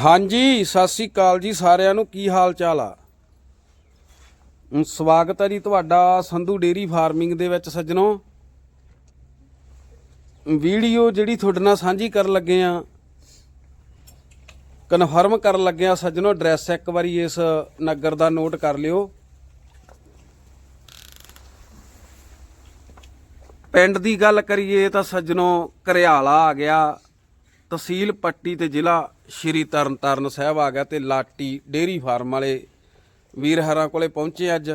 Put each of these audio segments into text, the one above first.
ਹਾਂਜੀ, ਸਤਿ ਸ੍ਰੀ ਅਕਾਲ ਜੀ ਸਾਰਿਆਂ ਨੂੰ। ਕੀ ਹਾਲ ਚਾਲ ਆ ਸਵਾਗਤ ਹੈ ਜੀ ਤੁਹਾਡਾ ਸੰਧੂ ਡੇਰੀ ਫਾਰਮਿੰਗ ਦੇ ਵਿੱਚ ਸੱਜਣੋ। ਵੀਡੀਓ ਜਿਹੜੀ ਤੁਹਾਡੇ ਨਾਲ ਸਾਂਝੀ ਕਰਨ ਲੱਗੇ ਆ ਕਨਫਰਮ ਕਰਨ ਲੱਗੇ ਆ ਸੱਜਣੋ ਐਡਰੈਸ ਇੱਕ ਵਾਰੀ ਇਸ ਨਗਰ ਦਾ ਨੋਟ ਕਰ ਲਿਓ। ਪਿੰਡ ਦੀ ਗੱਲ ਕਰੀਏ ਤਾਂ ਸੱਜਣੋ ਘਰਿਆਲਾ ਆ ਗਿਆ, ਤਹਿਸੀਲ ਪੱਟੀ ਤੇ ਜ਼ਿਲ੍ਹਾ ਸ਼੍ਰੀ ਤਰਨਤਾਰਨ ਸਾਹਿਬ ਆ ਗਿਆ ਤੇ ਲਾਟੀ ਡੇਰੀ ਫਾਰਮ ਵਾਲੇ ਵੀਰ ਹਰਾਂ ਕੋਲੇ ਪਹੁੰਚੇ ਅੱਜ।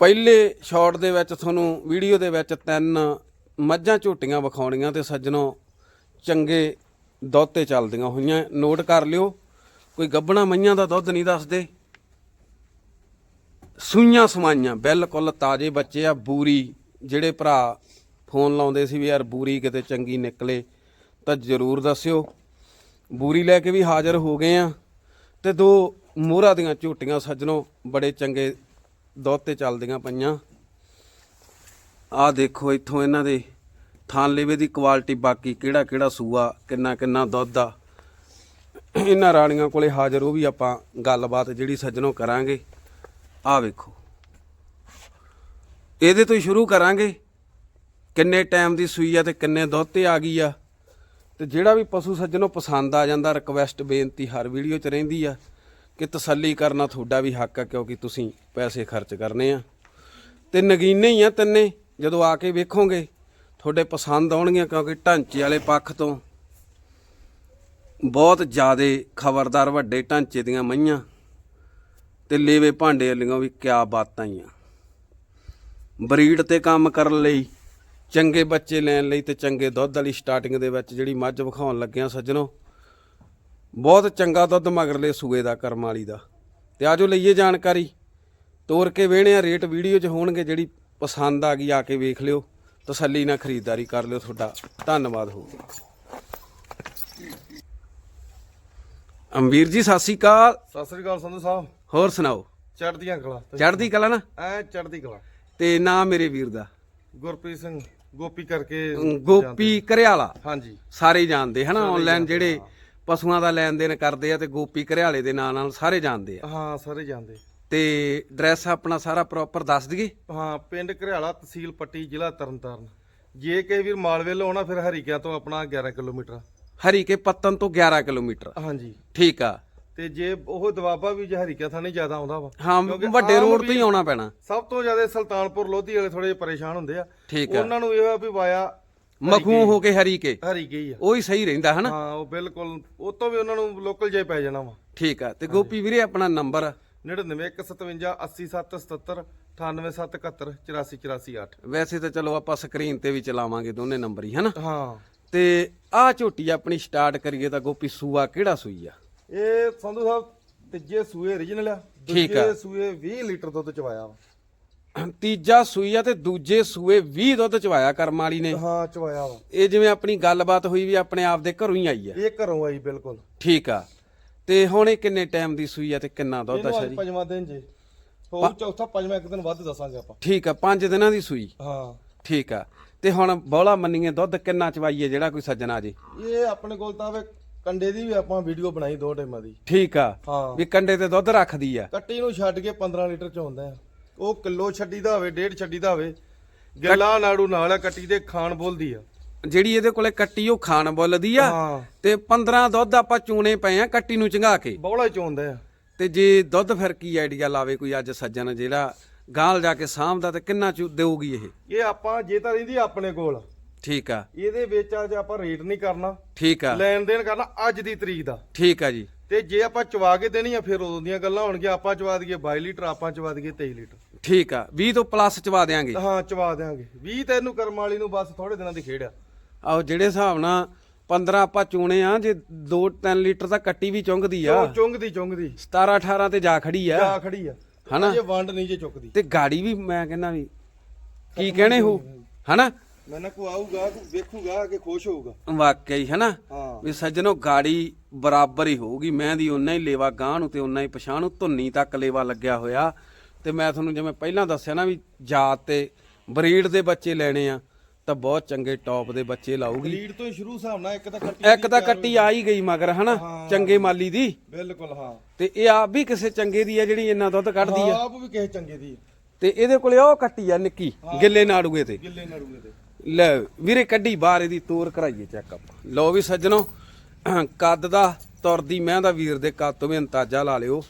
ਪਹਿਲੇ ਸ਼ਾਟ ਦੇ ਵਿੱਚ ਤੁਹਾਨੂੰ ਵੀਡੀਓ ਦੇ ਵਿੱਚ ਤਿੰਨ ਮੱਝਾਂ ਝੋਟੀਆਂ ਵਿਖਾਉਣੀਆਂ ਤੇ ਸੱਜਣੋ ਚੰਗੇ ਦੁੱਧ ਤੇ ਚੱਲਦੀਆਂ ਹੋਈਆਂ। ਨੋਟ ਕਰ ਲਿਓ, ਕੋਈ ਗੱਬਣਾ ਮਈਆਂ ਦਾ ਦੁੱਧ ਨਹੀਂ ਦੱਸਦੇ। ਸੂਈਆਂ ਸਮਾਈਆਂ, ਬਿਲਕੁਲ ਤਾਜ਼ੇ ਬੱਚੇ ਆ, ਬੂਰੀ, ਜਿਹੜੇ ਭਰਾ ਫੋਨ ਲਾਉਂਦੇ ਸੀ ਵੀ ਯਾਰ ਬੂਰੀ ਕਿਤੇ ਚੰਗੀ ਨਿਕਲੇ। ਤਾਂ ਜਰੂਰ ਦੱਸਿਓ। ਬੂਰੀ ਲੈ ਕੇ ਵੀ ਹਾਜ਼ਰ ਹੋ ਗਏ ਆ ਤੇ ਦੋ ਮੋਹਰਾ ਦੀਆਂ ਝੋਟੀਆਂ ਸੱਜਣੋ, ਬੜੇ ਚੰਗੇ ਦੁੱਧ ਤੇ ਚੱਲਦੀਆਂ ਪਈਆਂ। ਆਹ ਦੇਖੋ ਇੱਥੋਂ ਇਹਨਾਂ ਦੇ ਥਾਂ ਲੇਵੇ ਦੀ ਕੁਆਲਿਟੀ ਬਾਕੀ ਕਿਹੜਾ ਕਿਹੜਾ ਸੂਆ, ਕਿੰਨਾ ਕਿੰਨਾ ਦੁੱਧ ਆ। ਇਹਨਾਂ ਰਾਣੀਆਂ ਕੋਲੇ ਹਾਜ਼ਰ, ਉਹ ਵੀ ਆਪਾਂ ਗੱਲਬਾਤ ਜਿਹੜੀ ਸੱਜਣੋ ਕਰਾਂਗੇ। ਆਹ ਵੇਖੋ। ਇਹਦੇ ਤੋਂ ਹੀ ਸ਼ੁਰੂ ਕਰਾਂਗੇ। ਕਿੰਨੇ ਟਾਈਮ ਦੀ ਸੂਈ ਆ ਤੇ ਕਿੰਨੇ ਦੁੱਧ ਤੇ ਆ ਗਈ ਆ। ਤੇ ਜਿਹੜਾ ਵੀ ਪਸ਼ੂ ਸੱਜਣੋਂ ਪਸੰਦ ਆ ਜਾਂਦਾ ਰਿਕਵੈਸਟ ਬੇਨਤੀ ਹਰ ਵੀਡੀਓ 'ਚ ਰਹਿੰਦੀ ਆ ਕਿ ਤਸੱਲੀ ਕਰਨਾ ਤੁਹਾਡਾ ਵੀ ਹੱਕ ਆ, ਕਿਉਂਕਿ ਤੁਸੀਂ ਪੈਸੇ ਖਰਚ ਕਰਨੇ ਆ। ਤੇ ਨਗੀਨੇ ਹੀ ਆ ਤਿੰਨੇ, ਜਦੋਂ ਆ ਕੇ ਵੇਖੋਗੇ, ਤੁਹਾਡੇ ਪਸੰਦ ਆਉਣਗੀਆਂ, ਕਿਉਂਕਿ ਢਾਂਚੇ ਵਾਲੇ ਪੱਖ ਤੋਂ ਬਹੁਤ ਜ਼ਿਆਦੇ ਖਬਰਦਾਰ ਵੱਡੇ ਢਾਂਚੇ ਦੀਆਂ ਮਈਆਂ ਤੇ ਲੇਵੇ ਭਾਂਡੇ ਵਾਲੀਆਂ ਵੀ ਕਿਆ ਬਾਤਾਂ ਹੀ ਆ। ਬਰੀਡ ਤੇ ਕੰਮ ਕਰਨ ਲਈ ਚੰਗੇ ਬੱਚੇ ਲੈਣ ਲਈ ਤੇ ਚੰਗੇ ਦੁੱਧ ਵਾਲੀ ਸਟਾਰਟਿੰਗ ਦੇ ਵਿੱਚ ਜਿਹੜੀ ਮੱਝ ਵਿਖਾਉਣ ਲੱਗਿਆ ਸੱਜਣੋ ਬਹੁਤ ਚੰਗਾ ਦੁੱਧ ਮਗਰਲੇ ਸੂਏ ਦਾ ਕਰਮ ਵਾਲੀ ਦਾ। ਤੇ ਆਜੋ ਲਈਏ ਜਾਣਕਾਰੀ। ਤੋਰ ਕੇ ਵੇਹਣੇ ਆ ਰੇਟ ਵੀਡੀਓ 'ਚ ਹੋਣਗੇ ਜਿਹੜੀ ਪਸੰਦ ਆ ਗਈ ਆ ਕੇ ਵੇਖ ਲਿਓ। ਤਸੱਲੀ ਨਾਲ ਖਰੀਦਦਾਰੀ ਕਰ ਲਿਓ ਤੁਹਾਡਾ। ਧੰਨਵਾਦ ਹੋਊਗਾ ਅੰਬੀਰ ਜੀ ਸਤਿ ਸ੍ਰੀ ਅਕਾਲ। ਸਤਿ ਸ੍ਰੀ ਅਕਾਲ ਸੰਧੂ ਸਾਹਿਬ। ਹੋਰ ਸੁਣਾਓ? ਚੜ੍ਹਦੀਆਂ ਕਲਾ ਚੜ੍ਹਦੀ ਕਲਾ ਨਾ? ਐ ਚੜ੍ਹਦੀ ਕਲਾ। ਤੇ ਨਾਮ ਮੇਰੇ ਵੀਰ ਦਾ? ਗੁਰਪ੍ਰੀਤ ਸਿੰਘ। ਗੋਪੀ ਕਰਕੇ ਗੋਪੀ ਘਰਿਆਲਾ ਹਾਂਜੀ। ਸਾਰੇ ਜਾਣਦੇ ਹਨਾ ਆਨਲਾਈਨ ਜਿਹੜੇ ਪਸ਼ੂਆਂ ਦਾ ਲੈਣ ਦੇਣ ਕਰਦੇ ਆ ਤੇ ਗੋਪੀ ਘਰਿਆਲੇ ਦੇ ਨਾਂ ਨਾਲ ਸਾਰੇ ਜਾਣਦੇ ਆ। ਹਾਂ ਸਾਰੇ ਜਾਂਦੇ ਤੇ ਐਡਰੈਸ ਆਪਣਾ ਸਾਰਾ ਪ੍ਰੋਪਰ ਦੱਸ ਦਈਏ? ਹਾਂ ਪਿੰਡ ਘਰਿਆਲਾ ਤਹਿਸੀਲ ਪੱਟੀ ਜ਼ਿਲ੍ਹਾ ਤਰਨਤਾਰਨ। ਜੇ ਕਿਸੇ ਵੀਰ ਮਾਲਵੇ ਆਉਣਾ ਫਿਰ ਹਰੀਕਿਆਂ ਤੋਂ ਆਪਣਾ 11 ਕਿਲੋਮੀਟਰ। ਹਰੀਕੇ ਪੱਤਨ ਤੋਂ 11 ਕਿਲੋਮੀਟਰ। ਹਾਂਜੀ। ਠੀਕ ਆ। ਤੇ ਜੇ ਉਹ ਦਵਾਬਾ ਵੀ ਜੇ ਹਰੀਕਿਆਂ ਥਾਂ ਨਹੀਂ ਜ਼ਿਆਦਾ ਆਉਂਦਾ ਵਾ ਹਾਂ ਕਿਉਂਕਿ ਵੱਡੇ ਆਮ ਰੋਡ ਤੋਂ ਹੀ ਵੀ- ਆਉਣਾ ਪੈਣਾ। ਸਭ ਤੋਂ ਜ਼ਿਆਦਾ ਸੁਲਤਾਨਪੁਰ ਲੋਧੀ ਵਾਲੇ ਥੋੜੇ ਪਰੇਸ਼ਾਨ ਹੁੰਦੇ ਆ। ਠੀਕ ਆ। ਉਹਨਾਂ ਨੂੰ ਇਹ ਆ ਵੀ ਵਾਇਆ ਮਖੂ ਹੋ ਕੇ ਹਰੀਕੇ। ਹਰੀਕੇ ਹੀ ਆ। ਉਹ ਹੀ ਸਹੀ ਰਹਿੰਦਾ ਹਨਾ? ਹਾਂ ਉਹ ਬਿਲਕੁਲ ਉਹ ਤੋਂ ਵੀ ਉਹਨਾਂ ਨੂੰ ਲੋਕਲ ਜੇ ਪੈ ਜਾਣਾ ਵਾ। ਠੀਕ ਆ ਤੇ ਗੋਪੀ ਵੀਰੇ ਆਪਣਾ ਨੰਬਰ? 9915 80777 98771 84488 ਵੈਸੇ ਤਾਂ ਚਲੋ ਆਪਾਂ ਸਕਰੀਨ ਤੇ ਵੀ ਚਲਾਵਾਂਗੇ ਦੋਨੇ ਨੰਬਰ ਹੀ ਹਨਾ? ਹਾਂ। ਤੇ ਆਹ ਝੋਟੀ ਆਪਣੀ ਸਟਾਰਟ ਕਰੀਏ ਤਾਂ ਗੋਪੀ ਸੂਆ ਕਿਹੜਾ ਸੂਈ ਆ? ਇਹ ਸੰਧੂ ਸਾਹਿਬ ਤੀਜੇ ਸੂਏ origignal ਆ ਠੀਕ ਆ। ਦੂਜੇ ਸੂਏ 20 ਲੀਟਰ ਦੁੱਧ ਚਵਾਇਆ ਵਾ। ਤੀਜਾ ਸੂਈ ਆ ਤੇ ਦੂਜੇ ਸੂਏ 20 ਦੁੱਧ ਚਵਾਇਆ ਕਰਮ ਵਾਲੀ ਨੇ। ਹਾਂ ਚਵਾਇਆ ਵਾ। ਇਹ ਜਿਵੇਂ ਆਪਣੀ ਗੱਲਬਾਤ ਹੋਈ ਵੀ ਆਪਣੇ ਆਪ ਦੇ ਘਰੋਂ ਹੀ ਆਈ ਆ। ਇਹ ਘਰੋਂ ਆਈ ਬਿਲਕੁਲ। ਠੀਕ ਆ। ਤੇ ਹੁਣ ਇਹ ਕਿੰਨੇ ਟਾਈਮ ਦੀ ਸੂਈ ਆ ਤੇ ਕਿੰਨਾ ਦੁੱਧ ਆ ਇਹਨੂੰ ਅੱਜ ਸ਼ਰੀ ਪੰਜਵਾਂ ਦਿਨ ਜੇ। ਹੋਊ ਚੌਥਾ ਪੰਜਵਾਂ ਇੱਕ ਦਿਨ ਵੱਧ ਦੱਸਾਂਗੇ ਆਪਾਂ। ਠੀਕ ਆ 5 ਦਿਨਾਂ ਦੀ ਸੂਈ। ਹਾਂ। ਠੀਕ ਆ। ਤੇ ਹੁਣ ਬੋਲਾ ਮੰਨੀਏ ਦੁੱਧ ਕਿੰਨਾ ਚਵਾਈਏ ਜਿਹੜਾ ਕੋਈ ਸੱਜਣ ਆ ਜੇ? ਇਹ ਆਪਣੇ ਕੋਲ ਤਾਂ ਵੇ ਕੰਡੇ ਦੀ ਵੀ ਆਪਾਂ ਵੀਡੀਓ ਬਣਾਈ ਦੋ ਟਾਈਮਾਂ ਦੀ। ਠੀਕ ਆ। ਹਾਂ। ਵੀ ਕੰਡੇ ਤੇ ਦੁੱਧ ਰੱਖਦੀ ਆ। ਕੱਟੀ ਨੂੰ ਛੱਡ ਕੇ 15 ਲੀਟਰ ਚ ਹੁੰਦਾ ਆ। ਉਹ ਕਿਲੋ ਛੱਡੀਦਾ ਹੋਵੇ ਡੇਢ ਛੱਡੀਦਾ ਹੋਵੇ ਗਿੱਲਾ ਨਾੜੂ ਨਾਲ ਆ ਕੱਟੀ ਦੇ ਖਾਣ ਬੋਲਦੀ ਆ। ਜਿਹੜੀ ਇਹਦੇ ਕੋਲੇ ਕੱਟੀ ਉਹ ਖਾਣ ਬੁੱਲਦੀ ਆ। ਹਾਂ। ਤੇ 15 ਦੁੱਧ ਆਪਾਂ ਚੂਣੇ ਪਏ ਆ ਕੱਟੀ ਨੂੰ ਚੰਗਾ ਕੇ। ਬੌਲਾ ਚੋਂਦਾ ਆ। ਤੇ ਜੇ ਦੁੱਧ ਫਿਰ ਕੀ ਆਈਡੀਆ ਲਾਵੇ ਕੋਈ ਅੱਜ ਸੱਜਣ ਜਿਹੜਾ ਗਾਂਲ ਜਾ ਕੇ ਸਾਂਭਦਾ ਤੇ ਕਿੰਨਾ ਚੂ ਦੇਊਗੀ ਇਹ? ਇਹ ਆਪਾਂ ਜੇ ਤਾਂ ਰਹਿੰਦੀ ਆਪਣੇ ਕੋਲ। ਠੀਕ ਆ। ਇਹਦੇ ਵਿੱਚ ਅੱਜ ਆਪਾਂ ਰੇਟ ਨਹੀਂ ਕਰਨਾ ਠੀਕ ਆ। ਲੈਣ ਦੇਣ ਕਰਨਾ ਅੱਜ ਦੀ ਤਰੀਕ ਦਾ। ਠੀਕ ਆ ਜੀ। ਤੇ ਜੇ ਆਪਾਂ ਚਵਾ ਕੇ ਦੇਣੀ ਆ ਫਿਰ ਉਦੋਂ ਦੀਆਂ ਗੱਲਾਂ ਹੋਣਗੀਆਂ। ਆਪਾਂ ਚਵਾ ਦਈਏ 22 ਲੀਟਰ ਆਪਾਂ ਚਵਾ ਦਈਏ 23 ਲੀਟਰ। ਠੀਕ ਆ। 20 ਤੋਂ ਪਲੱਸ ਚਵਾ ਦੇਾਂਗੇ ਹਾਂ ਚਵਾ ਦੇਾਂਗੇ 20 ਤੈਨੂੰ ਕਰਮ ਵਾਲੀ ਨੂੰ ਬਸ ਥੋੜੇ ਦਿਨਾਂ ਦੀ ਖੇਡ ਆ। ਆਹੋ ਜਿਹੜੇ ਹਿਸਾਬ ਨਾਲ 15 ਆਪਾਂ ਚੂਣੇ ਆ ਜੇ 2-3 ਲੀਟਰ ਤਾਂ ਕੱਟੀ ਵੀ ਚੁੰਗਦੀ ਆ। ਉਹ ਚੁੰਗਦੀ ਚੁੰਗਦੀ। 17 18 ਤੇ ਜਾ ਖੜੀ ਆ। ਜਾ ਖੜੀ ਆ। ਹਨਾ? ਜੇ ਵੰਡ ਨਹੀਂ ਜੇ ਚੁੱਕਦੀ। ਤੇ ਗਾੜੀ ਵੀ ਮੈਂ ਕਹਿੰਦਾ ਵੀ ਕੀ ਕਹਿਣੇ ਹੋ? ਹਨਾ? ਮੈਂ ਨਾ ਕੋ ਆਊਗਾ ਵੇਖੂਗਾ ਕਿ ਖੁਸ਼ ਹੋਊਗਾ। ਵਾਕਈ ਹਾਂ ਵੀ ਸੱਜਣੋ ਗਾੜੀ ਬਰਾਬਰ ਹੀ ਹੋਊਗੀ। ਮੈਂ ਦੀ ਉਨਾ ਹੀ ਲੇਵਾ ਗਾਂ ਨੂੰ ਤੇ ਉਨਾ ਹੀ ਪਛਾਣ ਨੂੰ ਧੁੰਨੀ ਤੱਕ ਲੇਵਾ ਲੱਗਿਆ ਹੋਇਆ। ਤੇ ਮੈਂ ਤੁਹਾਨੂੰ ਜਿਵੇਂ ਪਹਿਲਾਂ ਦੱਸਿਆ ਨਾ ਵੀ ਜਾਤ ਤੇ ਬਰੀਡ ਦੇ ਬੱਚੇ ਲੈਣੇ ਆ ਤਾਂ ਬਹੁਤ ਚੰਗੇ ਟੌਪ ਦੇ ਬੱਚੇ ਲਾਊਗੀ। ਲੀਡ ਤੋਂ ਹੀ ਸ਼ੁਰੂ ਹਿਸਾਬ ਨਾਲ ਇੱਕ ਤਾਂ ਕੱਟੀ ਇੱਕ ਤਾਂ ਕੱਟੀ ਆ। ਹੀ ਗਈ ਮਗਰ ਹਨਾ? ਚੰਗੇ ਮਾਲੀ ਦੀ। ਬਿਲਕੁਲ ਹਾਂ। ਤੇ ਇਹ ਆਪ ਵੀ ਕਿਸੇ ਚੰਗੇ ਦੀ ਆ ਜਿਹੜੀ ਇੰਨਾ ਦੁੱਧ ਕੱਢਦੀ ਆ। ਆਪ ਵੀ ਕਿਸੇ ਚੰਗੇ ਦੀ ਤੇ ਇਹਦੇ ਕੋਲੇ ਉਹ ਕੱਟੀ ਆ ਨਿੱਕੀ ਗਿੱਲੇ ਨਾੜੂਏ ਤੇ। ਗਿੱਲੇ ਨੜੂਏ ਤੇ। ਲੈ ਵੀਰੇ ਕੱਢੀ ਬਾਹਰ ਇਹਦੀ, ਤੋਰ ਕਰਾਈਏ ਚੈੱਕ ਆਪਾਂ ਲਓ ਵੀ ਸੱਜਣੋ, ਕੱਦ ਦਾ ਤੁਰਦੀ ਮੈਂ ਦਾ ਵੀਰ ਦੇ ਕੱਦ ਤੋਂ ਵੀ ਅੰਦਾਜ਼ਾ ਲਾ ਲਿਓ।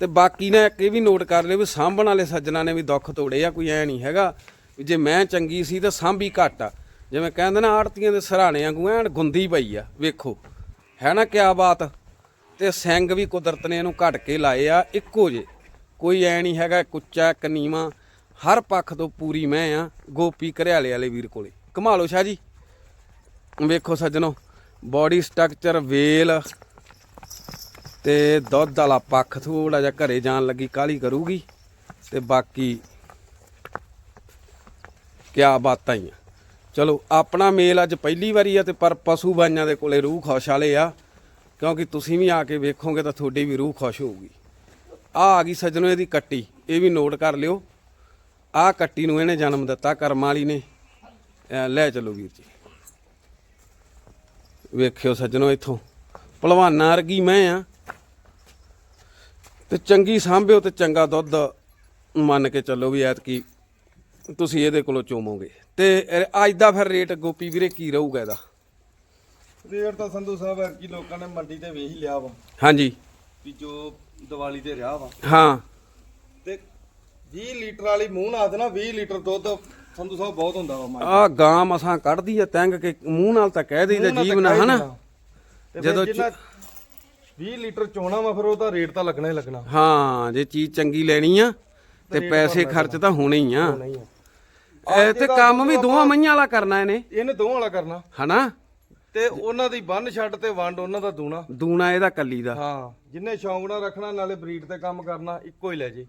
ਤੇ ਬਾਕੀ ਨੇ ਇੱਕ ਇਹ ਵੀ ਨੋਟ ਕਰ ਲਿਓ ਵੀ ਸਾਂਭਣ ਵਾਲੇ ਸੱਜਣਾ ਨੇ ਵੀ ਦੁੱਖ ਤੋੜੇ ਆ, ਕੋਈ ਐ ਨਹੀਂ ਹੈਗਾ ਵੀ ਜੇ ਮੈਂ ਚੰਗੀ ਸੀ ਤਾਂ ਸਾਂਭੀ ਘੱਟ ਆ। ਜਿਵੇਂ ਕਹਿੰਦੇ ਨਾ ਆੜਤੀਆਂ ਦੇ ਸਰਾਣੇ ਵਾਂਗੂ ਐਨ ਗੁੰਦੀ ਪਈ ਆ, ਵੇਖੋ। ਹੈ ਨਾ ਕਿਆ ਬਾਤ? ਤੇ ਸਿੰਘ ਵੀ ਕੁਦਰਤ ਨੇ ਇਹਨੂੰ ਘਟ ਕੇ ਲਾਏ ਆ, ਇੱਕੋ ਜੇ। ਕੋਈ ਐ ਨਹੀਂ ਹੈਗਾ, ਕੁੱਚਾ ਇੱਕ ਨੀਵਾਂ ਹਰ ਪੱਖ ਤੋਂ ਪੂਰੀ ਮੈਂ ਆ, ਗੋਪੀ ਘਰਿਆਲੇ ਵਾਲੇ ਵੀਰ ਕੋਲੇ। ਕਮਾਲੋ ਸ਼ਾਹ ਜੀ। ਵੇਖੋ ਸੱਜਣੋ ਬਾਡੀ ਸਟਰਕਚਰ ਵੇਲ ਤੇ ਦੁੱਧ ਵਾਲਾ ਪੱਖ ਥੋੜਾ ਜਿਹਾ ਘਰੇ ਜਾਣ ਲੱਗੀ ਕਾਲੀ ਕਰੂਗੀ। ਤੇ ਬਾਕੀ ਕਿਆ ਬਾਤਾਂ ਹੀ ਆ। ਚਲੋ, ਆਪਣਾ ਮੇਲ ਅੱਜ ਪਹਿਲੀ ਵਾਰੀ ਆ ਤੇ ਪਰ ਪਸ਼ੂ ਬਾਈਆਂ ਦੇ ਕੋਲੇ ਰੂਹ ਖੁਸ਼ ਵਾਲੇ ਆ। ਕਿਉਂਕਿ ਤੁਸੀਂ ਵੀ ਆ ਕੇ ਵੇਖੋਗੇ ਤਾਂ ਤੁਹਾਡੀ ਵੀ ਰੂਹ ਖੁਸ਼ ਹੋਊਗੀ। ਆ ਆ ਗਈ ਸੱਜਣੋ ਇਹਦੀ ਕੱਟੀ, ਇਹ ਵੀ ਨੋਟ ਕਰ ਲਿਓ। ਆ ਕੱਟੀ ਨੂੰ ਇਹਨੇ ਜਨਮ ਦਿੱਤਾ ਕਰਮ ਵਾਲੀ ਨੇ। ਲੈ ਚਲੋ ਵੀਰ ਜੀ। ਵੇਖਿਓ ਸੱਜਣੋ ਇੱਥੋਂ। ਭਲਵਾਨਾਂ ਵਰਗੀ ਮੈਂ ਆ। ਤੇ ਚੰਗੀ ਸਾਂਭਿਓ ਤੇ ਚੰਗਾ ਦੁੱਧ ਮੰਨ ਕੇ ਚੱਲੋ ਵੀ ਐਤਕੀ ਤੁਸੀਂ ਇਹਦੇ ਕੋਲੋਂ ਚੋਮੋਗੇ ਤੇ ਅੱਜ ਦਾ ਫਿਰ ਰੇਟ ਗੋਪੀ ਵੀਰੇ ਕੀ ਰਹੂਗਾ ਇਹਦਾ? ਰੇਟ ਤਾਂ ਸੰਧੂ ਸਾਹਿਬ ਹੈ ਕਿ ਲੋਕਾਂ ਨੇ ਮੰਡੀ ਤੇ ਵੇਖ ਹੀ ਲਿਆ ਵਾ। ਹਾਂਜੀ। ਵੀ ਜੋ ਦੀਵਾਲੀ ਤੇ ਰਿਹਾ ਵਾ। ਹਾਂ। 20 ਲੀਟਰ ਵਾਲੀ ਮੂੰਹ ਨਾਲ ਨਾ 20 ਲੀਟਰ ਦੁੱਧ ਸੰਧੂ ਸਾਹਿਬ ਬਹੁਤ ਹੁੰਦਾ ਵਾ ਮਾਈ ਆ ਗਾਂ ਮਸਾਂ ਕੱਢਦੀ ਆ ਤੰਗ ਕੇ ਮੂੰਹ ਨਾਲ ਤਾਂ ਕਹਿ ਦੇਈਦਾ ਜੀਵ ਨਾ ਹਨਾ? ਜਦੋਂ ਜਦੋਂ 20 ਲੀਟਰ ਚੋਣਾ ਵਾ ਫਿਰ ਉਹਦਾ ਰੇਟ ਤਾਂ ਲੱਗਣਾ ਹੀ ਲੱਗਣਾ। ਹਾਂ ਜੇ ਚੀਜ਼ ਚੰਗੀ ਲੈਣੀ ਆ ਤੇ ਪੈਸੇ ਖਰਚ ਤਾਂ ਹੋਣੇ ਹੀ ਆ। ਨਹੀਂ ਆ। ਇਹ ਤੇ ਕੰਮ ਵੀ ਦੋਵਾਂ ਮਈਆਂ ਵਾਲਾ ਕਰਨਾ ਇਹਨੇ। ਇਹਨੇ ਦੋਵਾਂ ਵਾਲਾ ਕਰਨਾ। ਹਨਾ? ਤੇ ਉਹਨਾਂ ਦੀ ਬੰਨ ਛੱਡ ਤੇ ਵੰਡ ਉਹਨਾਂ ਦਾ ਦੂਣਾ। ਦੂਣਾ ਇਹਦਾ ਕੱਲੀ ਦਾ। ਹਾਂ ਜਿੰਨੇ ਸ਼ੌਂਕ ਨਾਲ ਰੱਖਣਾ ਨਾਲੇ ਬਰੀਡ ਤੇ ਕੰਮ ਕਰਨਾ ਇੱਕੋ ਹੀ ਲੈ ਜੇ।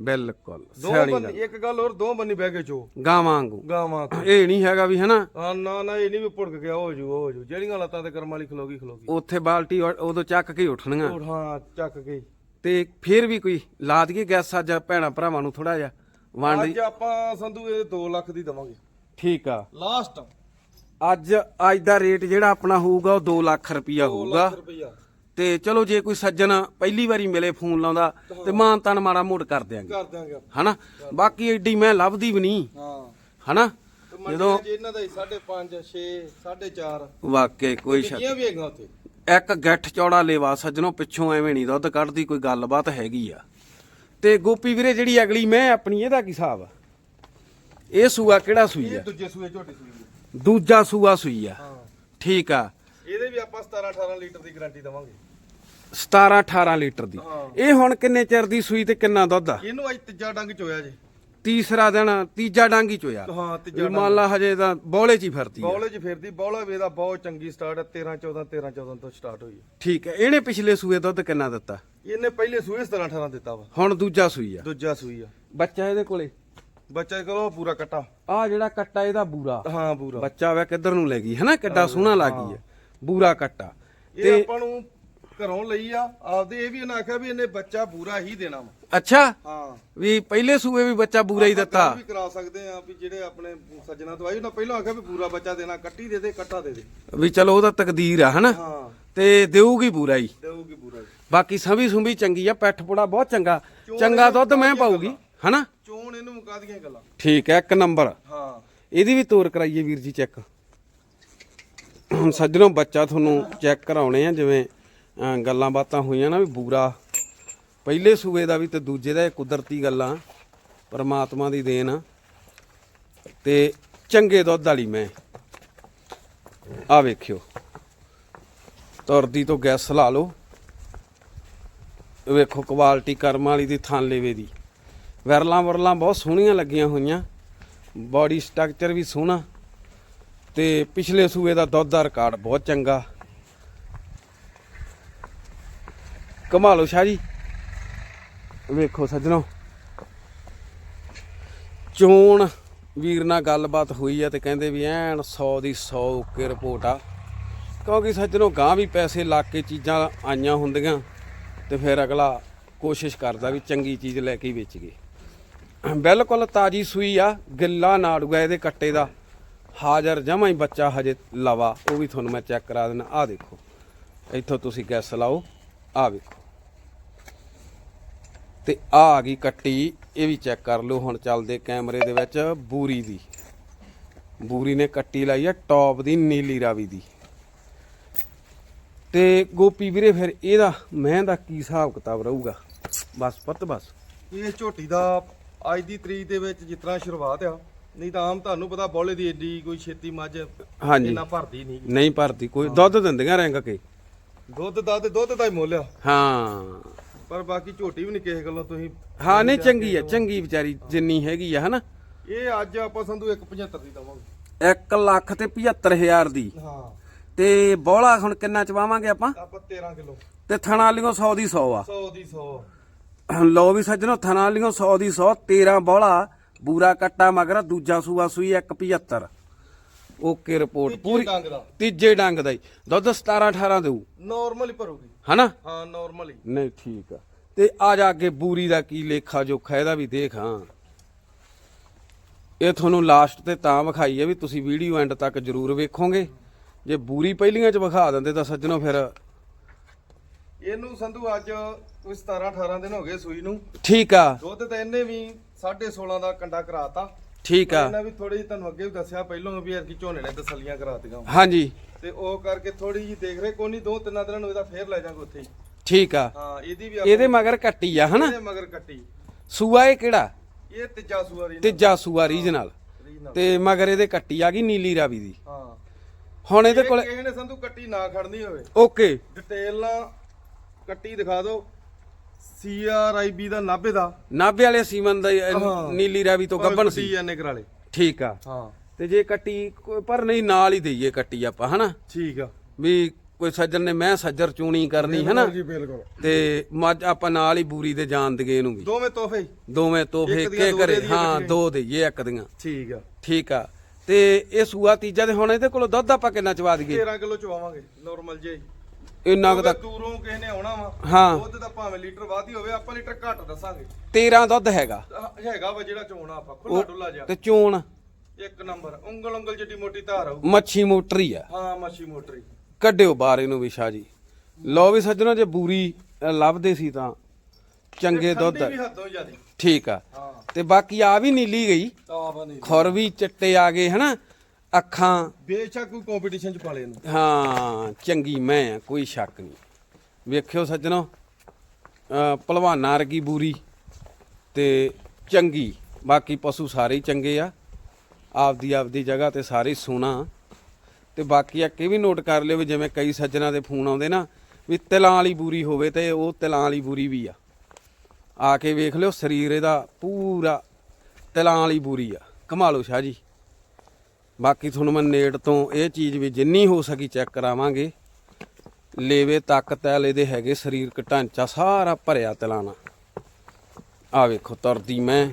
ਬਿਲਕੁਲ ਦੋ ਸਿਆਣੀ ਬੰਨੀ ਇੱਕ ਗੱਲ ਹੋਰ ਦੋ ਬੰਨੀ ਬਹਿ ਕੇ ਚੋ। ਗਾਵਾਂ ਵਾਂਗੂ। ਗਾਵਾਂ ਤੋਂ। ਇਹ ਨਹੀਂ ਹੈਗਾ ਵੀ ਹਨਾ। ਹਾਂ ਨਾ ਨਾ ਇਹ ਨਹੀਂ ਵੀ ਭੁੜਕ ਗਿਆ ਹੋ ਜੂ ਹੋ ਜੂ। ਜਿਹੜੀਆਂ ਲੱਤਾਂ ਤੇ ਕਰਮ ਵਾਲੀ ਖਲੋਗੀ ਖਲੋਗੀ। ਉੱਥੇ ਬਾਲਟੀ ਉ- ਉਦੋਂ ਚੱਕ ਕੇ ਹੀ ਉੱਠਣੀਆਂ। ਹਾਂ ਚੱਕ ਗਈ ਤੇ ਫਿਰ ਵੀ ਕੋਈ ਲਾ ਦਈਏ ਗੈਸ ਅੱਜ ਭੈਣਾ ਭਰਾਵਾਂ ਨੂੰ ਥੋੜਾ ਜਿਹਾ? ਵੰਡ ਅੱਜ ਆਪਾਂ ਸੰਧੂ ਇਹ 2 ਲੱਖ ਦੀ ਦਵਾਂਗੇ। ਠੀਕ ਆ। ਲਾਸਟ ਅੱਜ ਅੱਜ ਦਾ ਰੇਟ ਜਿਹੜਾ ਆਪਣਾ ਹੋਊਗਾ ਉਹ 2 ਲੱਖ ਰੁਪਈਆ ਹੋਊਗਾ। ਰੁਪਈਆ। ਤੇ ਚਲੋ ਜੇ ਕੋਈ ਸੱਜਣ ਪਹਿਲੀ ਵਾਰੀ ਮਿਲੇ ਫੋਨ ਲਾਉਂਦਾ ਤੇ ਮਾਨ ਤਾਨ ਮਾੜਾ ਮੋੜ ਕਰ ਦਿਆਂਗੇ। ਕਰ ਦਾਂਗੇ। ਹਨਾ? ਬਾਕੀ ਐਡੀ ਮੈਂ ਲੱਭਦੀ ਵੀ ਨਹੀਂ। ਹਾਂ। ਹਨਾ? ਤੇ 'ਚ ਇਹਨਾਂ ਦਾ ਹੀ 5.5 6 4.5 ਵਾਕਈ ਕੋਈ ਸ਼ੱਕ ਇਹ ਵੀ ਹੈਗਾ ਉੱਥੇ? ਇੱਕ ਗੱਠ ਚੌੜਾ ਲੇਵਾ ਸੱਜਣੋ ਪਿੱਛੋਂ ਐਵੇਂ ਨਹੀਂ ਦੁੱਧ ਕੱਢਦੀ ਕੋਈ ਗੱਲਬਾਤ ਹੈਗੀ ਆ। ਤੇ ਗੋਪੀ ਵੀਰੇ ਜਿਹੜੀ ਅਗਲੀ ਮੈਂ ਆਪਣੀ ਇਹਦਾ ਕੀ ਹਿਸਾਬ ਆ? ਇਹ ਸੂਆ ਕਿਹੜਾ ਸੂਈ ਇਹ ਆ ਦੂਜੇ ਸੂਏ ਝੋਟੀ ਸੂਈ ਦੂਜਾ ਸੂਆ ਸੂਈ ਆ। ਹਾਂ। ਠੀਕ ਆ। ਇਹਦੇ ਵੀ ਆਪਾਂ 17 18 ਲੀਟਰ ਦੀ ਗਾਰੰਟੀ ਦਵਾਂਗੇ। 17 18 ਲੀਟਰ ਦੀ। ਹਾਂ। ਇਹ ਹੁਣ ਕਿੰਨੇ ਚਿਰ ਦੀ ਸੂਈ ਤੇ ਕਿੰਨਾ ਦੁੱਧ ਆ? ਇਹਨੂੰ ਅੱਜ ਤੀਜਾ ਡੰਗ ਚੋਇਆ ਜੇ। ਤੀਸਰਾ ਦਿਨ ਤੀਜਾ ਡਾਂਗੀ ਚੋਇਆ। ਹਾਂ ਤੀਜਾ ਮੰਨ ਲਾ ਹਜੇ ਤਾਂ ਬੋਲੇ ਚ ਹੀ ਫਿਰਦੀ ਆ। ਬੌਲੇ 'ਚ ਫਿਰਦੀ ਬੌਲਾ ਵੀ ਇਹਦਾ ਬਹੁਤ ਚੰਗੀ ਸਟਾਰਟ ਹੈ 13 14 13 14 ਤੋਂ ਸਟਾਰਟ ਹੋਈ ਹੈ ਠੀਕ ਹੈ ਇਹਨੇ ਪਿਛਲੇ ਸੂਏ ਦੁੱਧ ਕਿੰਨਾ ਦਿੱਤਾ? ਇਹਨੇ ਪਹਿਲੇ ਸੂਏ 17 18 ਦਿੱਤਾ ਵਾ। ਹੁਣ ਦੂਜਾ ਸੂਈ ਆ। ਦੂਜਾ ਸੂਈ ਆ। ਬੱਚਾ ਇਹਦੇ ਕੋਲੇ? ਬੱਚਾ ਕਰੋ ਪੂਰਾ ਕੱਟਾ। ਆ ਜਿਹੜਾ ਕੱਟਾ ਇਹਦਾ ਬੂਰਾ। ਹਾਂ ਪੂਰਾ ਬੱਚਾ ਵੇ ਕਿੱਧਰ ਨੂੰ ਲੈ ਗਈ? ਹਨਾ ਕਿੱਡਾ ਸੋਹਣਾ ਲੱਗੀ ਹੈ। ਬੂਰਾ ਕੱਟਾ। ਇਹ ਆਪਾਂ ਨੂੰ ਘਰੋਂ ਲਈ ਆ ਆਪਦੇ ਇਹ ਵੀ ਇਹਨਾਂ ਆਖਿਆ ਵੀ ਇਹਨੇ ਬੱਚਾ ਪੂਰਾ ਹੀ ਦੇਣਾ ਵਾ। ਅੱਛਾ? ਹਾਂ। ਵੀ ਪਹਿਲੇ ਸੂਏ ਵੀ ਬੱਚਾ ਬੂਰਾ ਹੀ ਦਿੱਤਾ। ਵੀ ਕਰਾ ਸਕਦੇ ਆ ਵੀ ਜਿਹੜੇ ਆਪਣੇ ਸੱਜਣਾ ਤੋਂ ਆਈ ਉਹਨਾਂ ਪਹਿਲਾਂ ਆਖਿਆ ਵੀ ਪੂਰਾ ਬੱਚਾ ਦੇਣਾ ਕੱਟੀ ਦੇ ਦੇ ਕੱਟਾ ਦੇ ਦੇ। ਵੀ ਚਲੋ ਉਹਦਾ ਤਕਦੀਰ ਆ ਹਨਾ? ਹਾਂ। ਤੇ ਦੇਊਗੀ ਬੂਰਾ ਹੀ। ਦੇਊਗੀ ਪੂਰਾ ਹੀ। ਬਾਕੀ ਸੰਭੀ ਸੁੰਭੀ ਚੰਗੀ ਆ ਪੈਠ ਪੁੜਾ ਬਹੁਤ ਚੰਗਾ। ਚੰਗਾ ਦੁੱਧ ਮੈਂ ਪਾਉਗੀ ਹਨਾ? ਚੋਣ ਇਹਨੂੰ ਮੁਕਾ ਦੀਆਂ ਗੱਲਾਂ। ਠੀਕ ਹੈ ਇੱਕ ਨੰਬਰ। ਹਾਂ। ਇਹਦੀ ਵੀ ਤੋਰ ਕਰਾਈਏ ਵੀਰ ਜੀ ਚੈੱਕ। ਸੱਜਣੋ ਬੱਚਾ ਤੁਹਾਨੂੰ ਚੈੱਕ ਕਰਾਉਣੇ ਆ ਜਿਵੇਂ ਗੱਲਾਂ ਬਾਤਾਂ ਹੋਈਆਂ ਨਾ ਵੀ ਬੂਰਾ। ਪਹਿਲੇ ਸੂਏ ਦਾ ਵੀ ਤੇ ਦੂਜੇ ਦਾ ਇਹ ਕੁਦਰਤੀ ਗੱਲਾਂ, ਪਰਮਾਤਮਾ ਦੀ ਦੇਣ। ਆ ਤੇ ਚੰਗੇ ਦੁੱਧ ਵਾਲੀ ਮੈਂ। ਆ ਵੇਖਿਓ। ਤੁਰਦੀ ਤੋਂ ਗੈਸ ਲਾ ਲਓ। ਵੇਖੋ ਕੁਆਲਿਟੀ ਕਰਮ ਵਾਲੀ ਦੀ ਥਾਂ ਲੇਵੇ ਦੀ। ਵਰਲਾਂ ਵਰਲਾਂ ਬਹੁਤ ਸੋਹਣੀਆਂ ਲੱਗੀਆਂ ਹੋਈਆਂ। ਬਾਡੀ ਸਟਰਕਚਰ ਵੀ ਸੋਹਣਾ। ਤੇ ਪਿਛਲੇ ਸੂਏ ਦਾ ਦੁੱਧ ਦਾ ਰਿਕਾਰਡ ਬਹੁਤ ਚੰਗਾ। ਕਮਾਲੋ ਸ਼ਾਹ ਜੀ। ਵੇਖੋ ਸੱਜਣੋ। ਚੋਣ ਵੀਰ ਨਾਲ ਗੱਲਬਾਤ ਹੋਈ ਆ ਤੇ ਕਹਿੰਦੇ ਵੀ ਐਨ 100 ਦੀ 100 ਓਕੇ ਰਿਪੋਰਟ ਆ। ਕਿਉਂਕਿ ਸੱਜਣੋ ਗਾਂ ਵੀ ਪੈਸੇ ਲਾ ਕੇ ਚੀਜ਼ਾਂ ਆਈਆਂ ਹੁੰਦੀਆਂ ਤੇ ਫਿਰ ਅਗਲਾ ਕੋਸ਼ਿਸ਼ ਕਰਦਾ ਵੀ ਚੰਗੀ ਚੀਜ਼ ਲੈ ਕੇ ਹੀ ਵੇਚ ਗਏ। ਬਿਲਕੁਲ ਤਾਜੀ ਸੂਈ ਆ, ਗਿੱਲਾ ਨਾੜੂਗਾ ਇਹਦੇ ਕੱਟੇ ਦਾ। ਹਾਜ਼ਰ ਜਮਾ ਹੀ ਬੱਚਾ ਹਜੇ ਲਵਾ, ਉਹ ਵੀ ਤੁਹਾਨੂੰ ਮੈਂ ਚੈੱਕ ਕਰਾ ਦੇਣਾ ਆ ਦੇਖੋ, ਇੱਥੋਂ ਤੁਸੀਂ ਗੈਸ ਲਾਓ। ਆ ਵੇਖੋ ਤੇ ਆ ਆ ਗਈ ਕੱਟੀ ਇਹ ਵੀ ਚੈੱਕ ਕਰ ਲਓ ਹੁਣ ਚੱਲਦੇ ਕੈਮਰੇ ਦੇ ਵਿੱਚ ਬੂਰੀ ਦੀ। ਬੂਰੀ ਨੇ ਕੱਟੀ ਲਾਈ ਆ ਟੌਪ ਦੀ ਨੀਲੀ ਰਾਵੀ ਦੀ। ਤੇ ਗੋਪੀ ਵੀਰੇ ਫਿਰ ਇਹਦਾ ਮੈਂ ਦਾ ਕੀ ਹਿਸਾਬ ਕਿਤਾਬ ਰਹੂਗਾ? ਬਸ ਪੁੱਤ ਬਸ। ਇਹ ਝੋਟੀ ਦਾ ਅੱਜ ਦੀ ਤਰੀਕ ਦੇ ਵਿੱਚ ਜਿਸ ਤਰ੍ਹਾਂ ਸ਼ੁਰੂਆਤ ਆ ਨਹੀਂ ਤਾਂ ਆਮ ਤੁਹਾਨੂੰ ਪਤਾ ਬੋਲੇ ਦੀ ਏਡੀ ਕੋਈ ਛੇਤੀ ਮੱਝ ਹਾਂਜੀ। ਇੰਨਾ ਭਰਦੀ ਨਹੀਂ। ਨਹੀਂ ਭਰਦੀ ਕੋਈ ਦੁੱਧ ਦਿੰਦੀਆਂ ਰੰਗ ਕੇ। ਦੁੱਧ ਦਾ ਤੇ ਦੁੱਧ ਦਾ ਹੀ ਮੁੱਲ ਆ। ਹਾਂ। ਪਰ ਬਾਕੀ ਝੋਟੀ ਵੀ ਨਹੀਂ ਕਿਸੇ ਗੱਲੋਂ ਤੁਸੀਂ ਹਾਂ ਨਹੀਂ ਚੰਗੀ ਆ ਚੰਗੀ ਵਿਚਾਰੀ ਜਿੰਨੀ ਹੈਗੀ ਆ ਹਨਾ? ਇਹ ਅੱਜ ਆਪਾਂ ਸੰਧੂ 175 ਦੀ ਦਵਾਂਗੇ। 1 ਲੱਖ ਤੇ 75000 ਦੀ। ਹਾਂ। ਤੇ ਬੋਲਾ ਹੁਣ ਕਿੰਨਾ ਚਵਾਵਾਂਗੇ ਆਪਾਂ? ਆਪਾਂ 13 ਕਿਲੋ। ਤੇ ਥਣਾ ਲਿਓ 100 ਦੀ 100 ਆ। 100 ਦੀ 100 ਲੋ ਵੀ ਸੱਜਣੋ ਥਣਾ ਲਿਓ 100 ਦੀ 100 13 ਬੋਲਾ ਬੂਰਾ ਕੱਟਾ ਮਗਰ ਦੂਜਾ ਸੂਆ ਸੂਈ 175 ਓਕੇ ਰਿਪੋਰਟ ਪੂਰੀ ਪੂਰੀ ਡੰਗ ਦਾ। ਤੀਜੇ ਡੰਗ ਦਾ ਹੀ। ਦੁੱਧ 17 18 ਦੇਊ। ਨਾਰਮਲ ਹੀ ਭਰੂਗੀ। ਹਨਾ? ਹਾਂ ਨਾਰਮਲ ਹੀ ਨਹੀਂ ਠੀਕ ਆ। ਤੇ ਆ ਜਾ ਅੱਗੇ ਬੂਰੀ ਦਾ ਕੀ ਲੇਖਾ ਜੋਖਾ ਇਹਦਾ ਵੀ ਦੇਖ ਹਾਂ। ਇਹ ਤੁਹਾਨੂੰ ਲਾਸਟ ਤੇ ਤਾਂ ਵਿਖਾਈ ਹੈ ਵੀ ਤੁਸੀਂ ਵੀਡੀਓ ਐਂਡ ਤੱਕ ਜਰੂਰ ਵੇਖੋਗੇ। ਜੇ ਬੂਰੀ ਪਹਿਲੀਆਂ ਚ ਵਿਖਾ ਦਿੰਦੇ ਤਾਂ ਸੱਜਣੋ ਫਿਰ ਇਹਨੂੰ ਸੰਧੂ ਅੱਜ ਕੋਈ 17 18 ਦਿਨ ਹੋ ਗਏ ਸੂਈ ਨੂੰ। ਠੀਕ ਆ। ਦੁੱਧ ਤਾਂ ਇਹਨੇ ਵੀ 16.5 ਦਾ ਕੰਡਾ ਕਰਾਤਾ। ਠੀਕ ਆ। ਇਹਨਾਂ ਵੀ ਥੋੜੀ ਜਿਹੀ ਤੁਹਾਨੂੰ ਅੱਗੇ ਵੀ ਦੱਸਿਆ ਪਹਿਲਾਂ ਵੀ ਅਰਕੀ ਝੋਨੇ ਨੇ ਤਸੱਲੀਆਂ ਕਰਾਤੀਆਂ। ਹਾਂਜੀ। ਤੇ ਉਹ ਕਰਕੇ ਥੋੜੀ ਜਿਹੀ ਦੇਖ ਰਹੇ ਕੋਈ ਨਹੀਂ ਦੋ ਤਿੰਨਾਂ ਦਿਨਾਂ ਨੂੰ ਇਹਦਾ ਫੇਰ ਲੈ ਜਾਾਂਗੇ ਉੱਥੇ ਠੀਕ ਆ। ਹਾਂ ਇਹਦੀ ਵੀ ਇਹਦੇ ਮਗਰ ਕੱਟੀ ਆ ਹਨਾ? ਇਹਦੇ ਮਗਰ ਕੱਟੀ। ਸੂਆ ਇਹ ਕਿਹੜਾ? ਇਹ ਤੀਜਾ ਸੂਆ ਦੀ ਤੀਜਾ ਸੂਆ ਰੀਜਨਲ। ਰੀਜਨਲ। ਤੇ ਮਗਰ ਇਹਦੇ ਕੱਟੀ ਆ ਗਈ ਨੀਲੀ ਰਾਵੀ ਦੀ। ਹਾਂ। ਹੁਣ ਇਹਦੇ ਇਹ ਕੋਲ ਕਿਸੇ ਨੇ ਸੰਧੂ ਕੱਟੀ ਨਾ ਖੜਨੀ ਹੋਵੇ। ਓਕੇ। ਡਿਟੇਲ ਨਾਲ ਕੱਟੀ ਦਿਖਾ ਦਿਓ। ਸੀਆਰਆਈਬੀ ਦਾ 90 ਦਾ। ਨਾਭੇ ਵਾਲੇ ਸੀਮਨ ਦਾ ਹੀ, ਅਹ, ਹਾਂ। ਨੀਲੀ ਰਾਵੀ ਤੋਂ ਗੱਬਣ ਸੀ। ਡੀਐਨਏ ਕਰਾਲੇ ਠੀਕ ਆ। ਹਾਂ। ਤੇ ਜੇ ਕੱਟੀ ਕੋਈ- ਪਰ ਨਹੀਂ ਨਾਲ ਹੀ ਦਈਏ ਕੱਟੀ ਆਪਾਂ ਹਨਾ? ਠੀਕ ਆ। ਵੀ ਕੋਈ ਸੱਜਣ ਨੇ ਮੈਂ ਸੱਜਰ ਚੂਣੀ ਕਰਨੀ ਹਨਾ? ਜੀ ਬਿਲਕੁਲ ਤੇ ਮੱਝ ਆਪਾਂ ਨਾਲ ਹੀ ਬੂਰੀ ਦੇ ਜਾਣ ਦਗੇ ਇਹਨੂੰ ਵੀ। ਦੋਵੇਂ ਤੋਹਫੇ ਹੀ? ਦੋਵੇਂ ਤੋਹਫੇ ਇੱਕ ਦੀਆਂ ਕੇ ਦੋ ਕਰੇ ਦੇ ਦਈਏ ਹਾਂ। ਦੋ ਦਈਏ ਇੱਕ ਦੀਆਂ। ਠੀਕ ਆ। ਠੀਕ ਆ। ਤੇ ਇਹ ਸੂਆ ਤੀਜਾ ਤੇ ਹੁਣ ਇਹਦੇ ਕੋਲ ਦੁੱਧ ਆਪਾਂ ਕਿੰਨਾ ਚਵਾ ਦਈਏ? 13 ਕਿਲੋ ਚਵਾਵਾਂਗੇ ਨਾਰਮਲ ਜੇ ਇੰਨਾ ਕੁ ਤਾਂ ਦੂਰੋਂ ਕਿਸੇ ਨੇ ਆਉਣਾ ਵਾ ਹਾਂ। ਦੁੱਧ ਤਾਂ ਭਾਵੇਂ ਲੀਟਰ ਵੱਧ ਹੀ ਹੋਵੇ ਆਪਾਂ ਲੀਟਰ ਘੱਟ ਦੱਸਾਂਗੇ। 13 ਦੁੱਧ ਹੈਗਾ। ਹੈਗਾ ਵਾ ਜਿਹੜਾ ਚੋਣਾ ਆਪਾਂ ਖੁੱਲਾ ਡੁੱਲਾ ਜਿਹਾ। ਤੇ ਚੋਣ। ਇੱਕ ਨੰਬਰ ਉਂਗਲ ਉਂਗਲ ਜਿੱਡੀ ਮੋਟੀ ਧਾਰ ਆਊ ਮੱਛੀ ਮੋਟਰੀ ਆ। ਹਾਂ ਮੱਛੀ ਮੋਟਰੀ ਕੱਢਿਓ ਬਾਹਰ ਇਹਨੂੰ ਵੀ ਸ਼ਾਹ ਜੀ। ਲਓ ਵੀ ਸੱਜਣੋ ਜੇ ਬੂਰੀ ਅ, ਲੱਭਦੇ ਸੀ ਤਾਂ ਚੰਗੇ ਦੁੱਧ। ਠੰਡੀ ਵੀ ਹੱਦੋਂ ਜਿਆਦੀ। ਠੀਕ ਆ। ਹਾਂ। ਤੇ ਬਾਕੀ ਆ ਵੀ ਨੀਲੀ ਗਈ। ਨਹੀਂ ਖੁਰ ਵੀ ਚਿੱਟੇ ਆ ਗਏ ਹਨਾ? ਅੱਖਾਂ। ਬੇਸ਼ੱਕ ਕੋਈ ਕੰਪੀਟੀਸ਼ਨ ਚ ਪਾ ਲੈ ਇਹਨੂੰ। ਹਾਂ ਚੰਗੀ ਮੈਂ ਆ ਕੋਈ ਸ਼ੱਕ ਨਹੀਂ। ਵੇਖਿਓ ਸੱਜਣੋ ਅ, ਭਲਵਾਨਾਂ ਵਰਗੀ ਬੂਰੀ ਤੇ ਚੰਗੀ। ਬਾਕੀ ਪਸ਼ੂ ਸਾਰੇ ਹੀ ਚੰਗੇ ਆ। ਆਪਦੀ ਆਪਦੀ ਜਗ੍ਹਾ ਤੇ ਸਾਰੇ ਸੋਹਣਾ। ਤੇ ਬਾਕੀ ਇੱਕ ਇਹ ਵੀ ਨੋਟ ਕਰ ਲਿਓ ਵੀ ਜਿਵੇਂ ਕਈ ਸੱਜਣਾ ਦੇ ਫੋਨ ਆਉਂਦੇ ਨਾ ਵੀ ਤਿਲਾਂ ਵਾਲੀ ਬੂਰੀ ਹੋਵੇ ਤੇ ਉਹ ਤਿਲਾਂ ਵਾਲੀ ਬੂਰੀ ਵੀ ਆ। ਆ ਕੇ ਵੇਖ ਲਿਓ ਸਰੀਰ ਇਹਦਾ ਪੂਰਾ ਤਿਲਾਂ ਵਾਲੀ ਬੂਰੀ ਆ। ਕਮਾ ਲਓ ਸ਼ਾਹ ਜੀ। ਬਾਕੀ ਤੁਹਾਨੂੰ ਮੈਂ ਨੇੜ ਤੋਂ ਇਹ ਚੀਜ਼ ਵੀ ਜਿੰਨੀ ਹੋ ਸਕੀ ਚੈੱਕ ਕਰਾਵਾਂਗੇ। ਲੇਵੇ ਤੱਕ ਤੈਲ ਇਹਦੇ ਹੈਗੇ ਸਰੀਰਕ ਢਾਂਚਾ ਸਾਰਾ ਭਰਿਆ ਤਲਾਣਾ। ਆ ਵੇਖੋ, ਤੁਰਦੀ ਮੈਂ।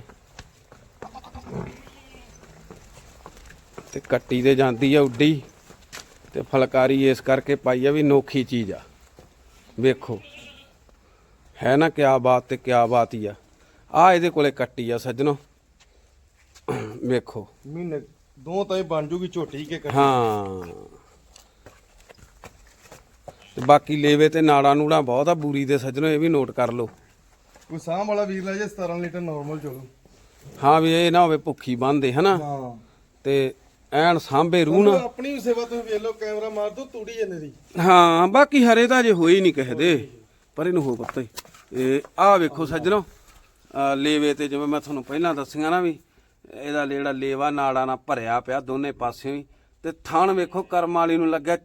ਤੇ ਕੱਟੀ ਤੇ ਜਾਂਦੀ ਆ ਉੱਡੀ। ਤੇ ਫਲਕਾਰੀ ਇਸ ਕਰਕੇ ਪਾਈ ਆ ਵੀ ਨੋਖੀ ਚੀਜ਼ ਆ। ਵੇਖੋ। ਹੈ ਨਾ ਕਿਆ ਬਾਤ ਤੇ ਕਿਆ ਬਾਤ ਹੀ ਆ। ਆ ਇਹਦੇ ਕੋਲੇ ਕੱਟੀ ਆ ਸੱਜਣੋ। ਵੇਖੋ। ਮਹੀਨੇ ਦੋ ਤਾਂ ਇਹ ਬਣ ਜੂਗੀ ਝੋਟੀ ਕੇ ਕੱਟੀ ਹਾਂ। ਤੇ ਬਾਕੀ ਲੇਵੇ ਤੇ ਨਾੜਾ ਨੂੜਾ ਬਹੁਤ ਆ ਬੂਰੀ ਦੇ ਸੱਜਣੋ ਇਹ ਵੀ ਨੋਟ ਕਰ ਲਓ। ਕੋਈ ਸਾਂਭ ਵਾਲਾ ਵੀਰ ਲੈ ਜੇ 17 ਲੀਟਰ ਨਾਰਮਲ ਚੋਲੋ। ਹਾਂ ਵੀ ਇਹ ਨਾ ਹੋਵੇ ਭੁੱਖੀ ਬੰਦੇ ਹਨਾ? ਹਾਂ। ਤੇ ਐਨ ਸਾਂਭੇ ਰੂਹ ਨਾ। ਆਪਣੀ ਵੀ ਸੇਵਾ ਤੁਸੀਂ ਵੇਖ ਲਓ ਕੈਮਰਾ ਮਾਰ ਦੋ ਤੂੜੀ ਇਹਨੇ ਦੀ। ਹਾਂ ਬਾਕੀ ਹਰੇ ਤਾਂ ਜੇ ਹੋਈ ਨਹੀਂ ਕਿਸੇ ਦੇ ਪਰ ਇਹਨੂੰ ਹੋ ਪਤਾ ਹੀ ਇਹ ਆਹ ਵੇਖੋ ਸੱਜਣੋ ਲੇਵੇ ਤੇ ਜਿਵੇਂ ਮੈਂ ਤੁਹਾਨੂੰ ਪਹਿਲਾਂ ਦੱਸੀਆਂ ਨਾ ਵੀ ਇਹਦਾ ਜਿਹੜਾ ਲੇਵਾ ਨਾੜਾ ਨਾਲ ਭਰਿਆ ਪਿਆ ਦੋਨੇ ਪਾਸਿਓਂ ਹੀ। ਤੇ ਥਣ ਵੇਖੋ ਕਰਮ ਵਾਲੀ ਨੂੰ ਲੱਗਿਆ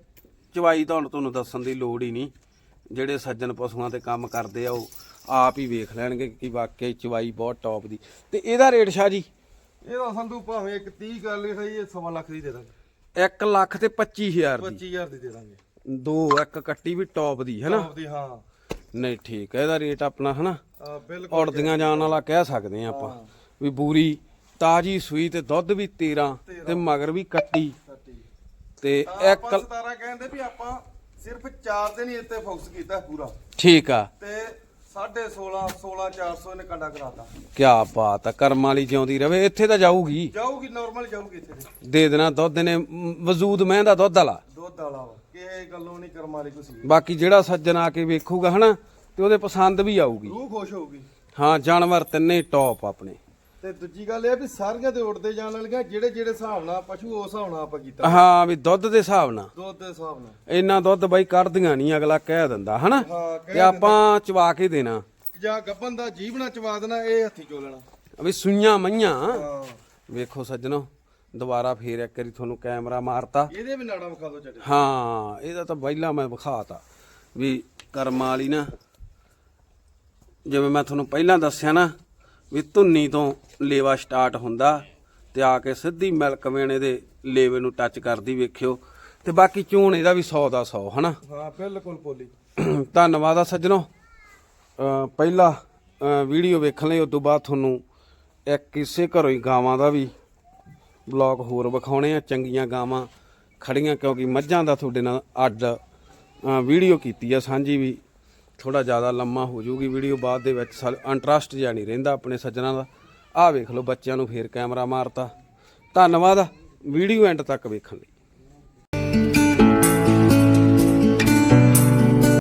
ਚਵਾਈ ਤਾਂ ਹੁਣ ਤੁਹਾਨੂੰ ਦੱਸਣ ਦੀ ਲੋੜ ਹੀ ਨਹੀਂ। ਜਿਹੜੇ ਸੱਜਣ ਪਸ਼ੂਆਂ ਤੇ ਕੰਮ ਕਰਦੇ ਆ ਉਹ ਆਪ ਹੀ ਵੇਖ ਲੈਣਗੇ ਕਿ ਵਾਕਿਆ ਹੀ ਚਵਾਈ ਬਹੁਤ ਟੌਪ ਦੀ। ਤੇ ਇਹਦਾ ਰੇਟ ਸ਼ਾਹ ਜੀ? ਇਹਦਾ ਸੰਧੂ ਭਾਵੇਂ ਇੱਕ 30 ਕਰ ਲਈ ਸਹੀ ਇਹ ਸਵਾ ਲੱਖ ਦੀ ਦੇ ਦਾਂਗੇ। 1 ਲੱਖ ਤੇ 25000 ਦੀ। 25000 ਦੀ ਦੇ ਦਾਂਗੇ। ਦੋ ਇੱਕ ਕੱਟੀ ਵੀ ਟੌਪ ਦੀ ਹੈਨਾ ਆਪਦੀ ਹਾਂ। ਨਹੀਂ ਠੀਕ ਹੈ ਇਹਦਾ ਰੇਟ ਆਪਣਾ ਹਨਾ ਬਿਲਕੁਲ ਉੜਦੀਆਂ ਜਾਣ ਵਾਲਾ ਕਹਿ ਸਕਦੇ ਆ ਆਪਾਂ ਵੀ ਬੂਰੀ ਤਾਜੀ ਸੂਈ ਤੇ ਦੁੱਧ ਵੀ 13 ਤੇ ਮਗਰ ਵੀ ਕੱਟੀ ਤੇ ਇੱਕ ਆਪਾਂ 17 ਕਹਿੰਦੇ ਵੀ ਆਪਾਂ ਸਿਰਫ 4 ਦਿਨ ਹੀ ਇੱਥੇ ਫੋਕਸ ਕੀਤਾ ਪੂਰਾ। ਠੀਕ ਆ। ਤੇ 16.5 16400 ਇਹਨੇ ਕੰਡਾ ਕਰਾਤਾ। ਕਿਆ ਬਾਤ ਆ ਕਰਮ ਵਾਲੀ ਜਿਉਂਦੀ ਰਵੇ ਇੱਥੇ ਤਾਂ ਜਾਊਗੀ। ਜਾਊਗੀ ਨਾਰਮਲ ਜਾਊਗੀ ਇੱਥੇ। ਦੇ ਦੇਣਾ ਦੁੱਧ ਨੇ ਵਜੂਦ ਮੈਂ ਦਾ ਦੁੱਧ ਵਾਲਾ। ਦੁੱਧ ਵਾਲਾ ਕਿਸੇ ਗੱਲੋਂ ਨਹੀਂ ਕਰਮ ਵਾਲੀ ਕੁਛ ਬਾਕੀ ਜਿਹੜਾ ਸੱਜਣ ਆ ਕੇ ਵੇਖੂਗਾ ਹਨਾ ਤੇ ਉਹਦੇ ਪਸੰਦ ਵੀ ਆਊਗੀ। ਰੂਹ ਖੁਸ਼ ਹੋਊਗੀ। ਹਾਂ ਜਾਨਵਰ ਤਿੰਨੇ ਟੌਪ ਆਪਣੇ। ਤੇ ਦੂਜੀ ਗੱਲ ਇਹ ਵੀ ਸਾਰੀਆਂ ਤੇ ਉੱਡਦੇ ਜਾਣ ਵਾਲੀਆਂ ਜਿਹੜੇ ਜਿਹੜੇ ਹਿਸਾਬ ਨਾਲ ਪਸ਼ੂ ਉਸ ਹਿਸਾਬ ਨਾਲ ਆਪਾਂ ਕੀਤਾ। ਹਾਂ ਵੀ ਦੁੱਧ ਦੇ ਹਿਸਾਬ ਨਾਲ। ਦੁੱਧ ਦੇ ਹਿਸਾਬ ਨਾਲ। ਇੰਨਾ ਦੁੱਧ ਬਾਈ ਕੱਢਦੀਆਂ ਨਹੀਂ ਅਗਲਾ ਕਹਿ ਦਿੰਦਾ ਹਨਾ? ਹਾਂ ਤੇ ਆਪਾਂ ਚਵਾ ਕੇ ਦੇਣਾ। ਜਾਂ ਗੱਪਨ ਦਾ ਜੀਵਨਾ ਚਵਾ ਦੇਣਾ ਇਹ ਹੱਥੀ ਚੋਲਣਾ ਵੀ ਸੁਈਆਂ ਮਈਆਂ। ਹਾਂ। ਵੇਖੋ ਸੱਜਣੋ ਦੁਬਾਰਾ ਫੇਰ ਇੱਕ ਵਾਰੀ ਤੁਹਾਨੂੰ ਕੈਮਰਾ ਮਾਰਤਾ। ਇਹਦੇ ਵੀ ਨਾੜਾ ਵਿਖਾ ਦਿਓ ਚੱਡੇ ਹਾਂ ਇਹਦਾ ਤਾਂ ਪਹਿਲਾਂ ਮੈਂ ਵਿਖਾਤਾ। ਵੀ ਕਰਮਾਂ ਵਾਲੀ ਨਾ ਜਿਵੇਂ ਮੈਂ ਤੁਹਾਨੂੰ ਪਹਿਲਾਂ ਦੱਸਿਆ ਨਾ ਵੀ ਧੁੰਨੀ ਤੋਂ ਲੇਵਾ ਸਟਾਰਟ ਹੁੰਦਾ ਤੇ ਆ ਕੇ ਸਿੱਧੀ ਮਿਲਕ ਵੇਣੇ ਦੇ ਲੇਵੇ ਨੂੰ ਟੱਚ ਕਰਦੀ ਵੇਖਿਓ। ਤੇ ਬਾਕੀ ਚੂਣ ਇਹਦਾ ਵੀ 100 ਦਾ 100 ਹਨਾ? ਹਾਂ ਬਿਲਕੁਲ ਪੋਲੀ। ਧੰਨਵਾਦ ਆ ਸੱਜਣੋ। ਪਹਿਲਾ ਵੀਡੀਓ ਵੇਖਣ ਲਈ ਉਸ ਤੋਂ ਬਾਅਦ ਤੁਹਾਨੂੰ ਇੱਕ ਕਿਸੇ ਘਰੋਂ ਹੀ ਗਾਵਾਂ ਦਾ ਵੀ ਬਲੌਗ ਹੋਰ ਵਿਖਾਉਣੇ ਆ। ਚੰਗੀਆਂ ਗਾਵਾਂ ਖੜੀਆਂ ਕਿਉਂਕਿ ਮੱਝਾਂ ਦਾ ਤੁਹਾਡੇ ਨਾਲ ਅੱਡ ਅਹ ਵੀਡੀਓ ਕੀਤੀ ਆ ਸਾਂਝੀ ਵੀ ਥੋੜਾ ਜ਼ਿਆਦਾ ਲੰਮਾ ਹੋ ਜਾਊਗੀ ਵੀਡੀਓ ਬਾਅਦ ਦੇ ਵਿੱਚ ਇੰਟਰਸਟ ਜਿਹਾ ਨਹੀਂ ਰਹਿੰਦਾ ਆਪਣੇ ਸੱਜਣਾ ਦਾ। ਆਹ ਵੇਖ ਲਓ ਬੱਚਿਆਂ ਨੂੰ ਫੇਰ ਕੈਮਰਾ ਮਾਰਤਾ। ਧੰਨਵਾਦ, ਵੀਡੀਓ ਐਂਡ ਤੱਕ ਵੇਖਣ ਲਈ।